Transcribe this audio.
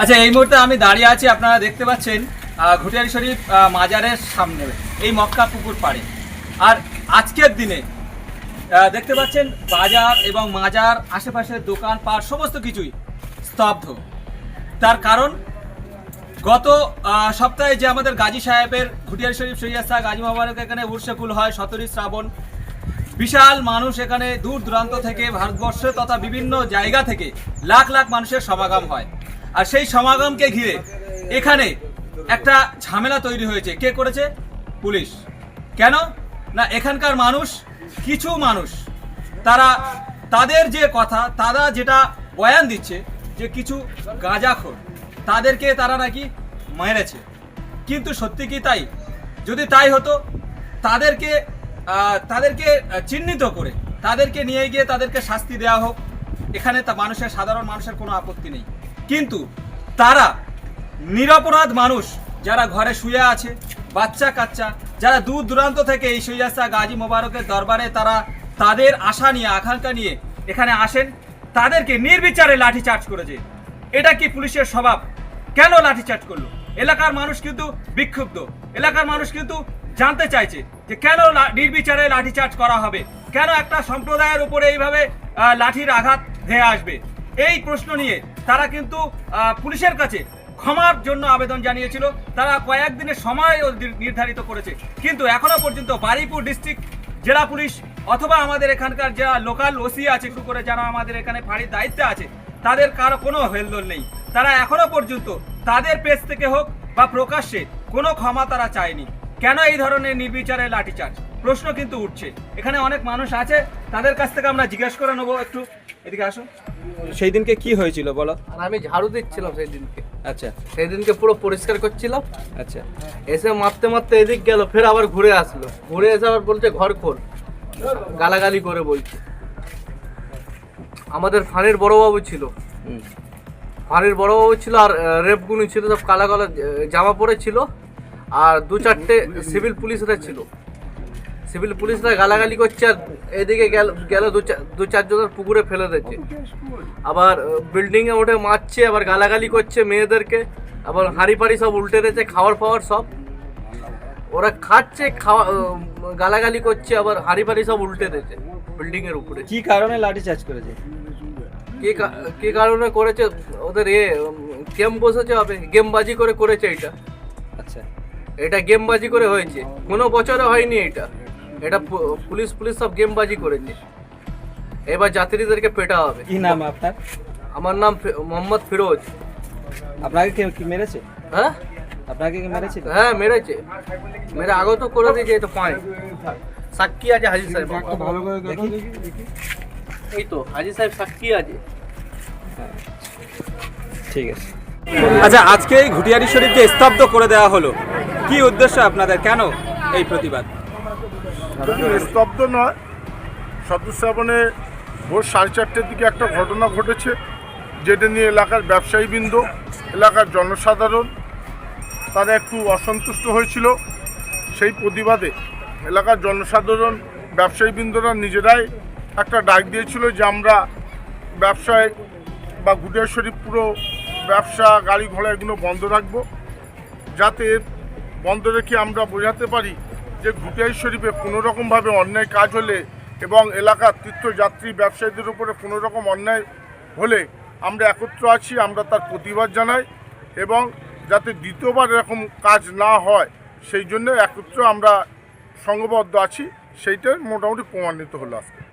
আচ্ছা এই মুহূর্তে আমি দাঁড়িয়ে আছি, আপনারা দেখতে পাচ্ছেন ঘুটিয়ারি শরীফ মাজারের সামনে, এই মক্কা পুকুর পাড়ে। আর আজকের দিনে দেখতে পাচ্ছেন, বাজার এবং মাজার আশেপাশের দোকান পাট সমস্ত কিছুই স্তব্ধ। তার কারণ, গত সপ্তাহে যে আমাদের গাজী সাহেবের ঘুটিয়ারি শরীফ সৈয়াসা গাজী মোবারক এখানে উর্সেকুল হয় সতেরোই শ্রাবণ, বিশাল মানুষ এখানে দূর দূরান্ত থেকে ভারতবর্ষ তথা বিভিন্ন জায়গা থেকে লাখ লাখ মানুষের সমাগম হয়। আর সেই সমাগমকে ঘিরে এখানে একটা ঝামেলা তৈরি হয়েছে। কে করেছে? পুলিশ। কেন? না, এখানকার মানুষ, কিছু মানুষ, তারা, তাদের যে কথা, তারা যেটা বয়ান দিচ্ছে যে কিছু গাঁজাখোর, তাদেরকে তারা নাকি মেরেছে। কিন্তু সত্যি কি তাই? যদি তাই হতো, তাদেরকে তাদেরকে চিহ্নিত করে, তাদেরকে নিয়ে গিয়ে তাদেরকে শাস্তি দেওয়া হোক, এখানে তা মানুষের, সাধারণ মানুষের কোনো আপত্তি নেই। কিন্তু তারা নিরপরাধ মানুষ যারা ঘরে শুয়ে আছে, বাচ্চা কাচ্চা, যারা দূর দূরান্ত থেকে এই সৈয়াসা গাজী মোবারকের দরবারে তারা তাদের আশা নিয়ে, আকাঙ্ক্ষা নিয়ে এখানে আসেন, তাদেরকে নির্বিচারে লাঠিচার্জ করেছে। এটা কি পুলিশের স্বভাব? কেন লাঠিচার্জ করল? এলাকার মানুষ কিন্তু বিক্ষুব্ধ। এলাকার মানুষ কিন্তু জানতে চাইছে যে কেন নির্বিচারে লাঠিচার্জ করা হবে? কেন একটা সম্প্রদায়ের উপরে এইভাবে লাঠির আঘাত ধেয়ে আসবে? এই প্রশ্ন নিয়ে তারা কিন্তু পুলিশের কাছে ক্ষমার জন্য আবেদন জানিয়েছিল। তারা কয়েকদিনের সময় নির্ধারিত করেছে। কিন্তু এখনও পর্যন্ত বারুইপুর ডিস্ট্রিক্ট জেলা পুলিশ অথবা আমাদের এখানকার যারা লোকাল ওসি আছে, শুরু করে যারা আমাদের এখানে ফাঁড়ির দায়িত্বে আছে, তাদের কারও কোনো হেলদোল নেই। তারা এখনও পর্যন্ত তাদের পেজ থেকে হোক বা প্রকাশ্যে কোনো ক্ষমা তারা চায়নি। কেন এই ধরনের নির্বিচারে লাঠিচার্জ? প্রশ্ন কিন্তু উঠছে। এখানে অনেক মানুষ আছে, তাদের কাছ থেকে আমরা জিজ্ঞেস করে নেব একটু। এদিকে আসো। সেই দিনকে কি হয়েছিল বলো? আর আমি ঝাড়ু দিচ্ছিলাম সেই দিনকে। আচ্ছা। সেই দিনকে পুরো পরিষ্কার করছিলাম। আচ্ছা। এসে মারতে মারতে এদিক গেল ফের আবার ঘুরে আসলো। ঘুরে এসে আবার বলছে ঘর খোল। গালাগালি করে বলছে। আমাদের ফাঁড়ির বড়বাবু ছিল। ফাঁড়ির বড়বাবু ছিল আর রেপগুনি ছিল সব কালা কালা জামা পরে ছিল। আর দু চারটে সিভিল পুলিশরা ছিল। সিভিল পুলিশরা গালাগালি করছে আর এদিকে গেল গেল দু চার দু চারজনের পুকুরে ফেলে দিচ্ছে আবার বিল্ডিং এ উঠে মারছে আবার গালাগালি করছে মেয়েদেরকে আবার হাঁড়ি পাড়ি সব উল্টে দিয়েছে খাওয়ার ফাওয়ার সব। ওরা খাচ্ছে খাওয়া গালাগালি করছে আবার হাঁড়ি পাড়ি সব উল্টে দিয়েছে বিল্ডিং এর উপরে। কি কারণে লাঠি চার্জ করেছে? কি কা- কি কারণে করেছে? ওদের এ গেম বসেছে হবে গেমবাজি করে করেছে এটা। আচ্ছা। এটা গেমবাজি করে হয়েছে। কোনো বছরে হয়নি এটা। এটা পুলিশ পুলিশ সব গেমবাজি করেছে। এবার যাত্রীদেরকে পেটা হবে। কি নাম আপনার? আমার নাম মোহাম্মদ ফিরোজ। আপনাকে কে কি মেরেছে? হ্যাঁ? আপনাকে কি মেরেছে? হ্যাঁ মেরেছে। মেরে আগে তো করে দিয়েছে এই তো পাঁচ সাক্ষী আছে হাজি সাহেব ভালো করে দেখো দেখি। এই তো হাজি সাহেব সাক্ষী আছে। ঠিক আছে। আচ্ছা আজকে এই ঘুটিয়ারি শরীফকে স্তব্ধ করে দেওয়া হলো। কি উদ্দেশ্য আপনাদের? কেন এই প্রতিবাদ? স্তব্ধ নয় সদস্যাপনে ভোর সাড়ে চারটের দিকে একটা ঘটনা ঘটেছে, যেটা নিয়ে এলাকার ব্যবসায়ীবৃন্দ, এলাকার জনসাধারণ, তারা একটু অসন্তুষ্ট হয়েছিল। সেই প্রতিবাদে এলাকার জনসাধারণ, ব্যবসায়ীবৃন্দরা নিজেরাই একটা ডাক দিয়েছিল যে আমরা ব্যবসায় বা গুটিয়া শরীফ পুরো ব্যবসা গাড়ি ঘোড়া এগুলো বন্ধ রাখব, যাতে বন্ধ রেখে আমরা বোঝাতে পারি যে ঘুটিয়াই শরীফে কোনোরকমভাবে অন্যায় কাজ হলে এবং এলাকার তীর্থযাত্রী ব্যবসায়ীদের উপরে কোনোরকম অন্যায় হলে আমরা একত্র আছি, আমরা তার প্রতিবাদ জানাই এবং যাতে দ্বিতীয়বার এরকম কাজ না হয়, সেই জন্য একত্র আমরা সংঘবদ্ধ আছি। সেইটাই মোটামুটি প্রমাণিত হলো আজকে।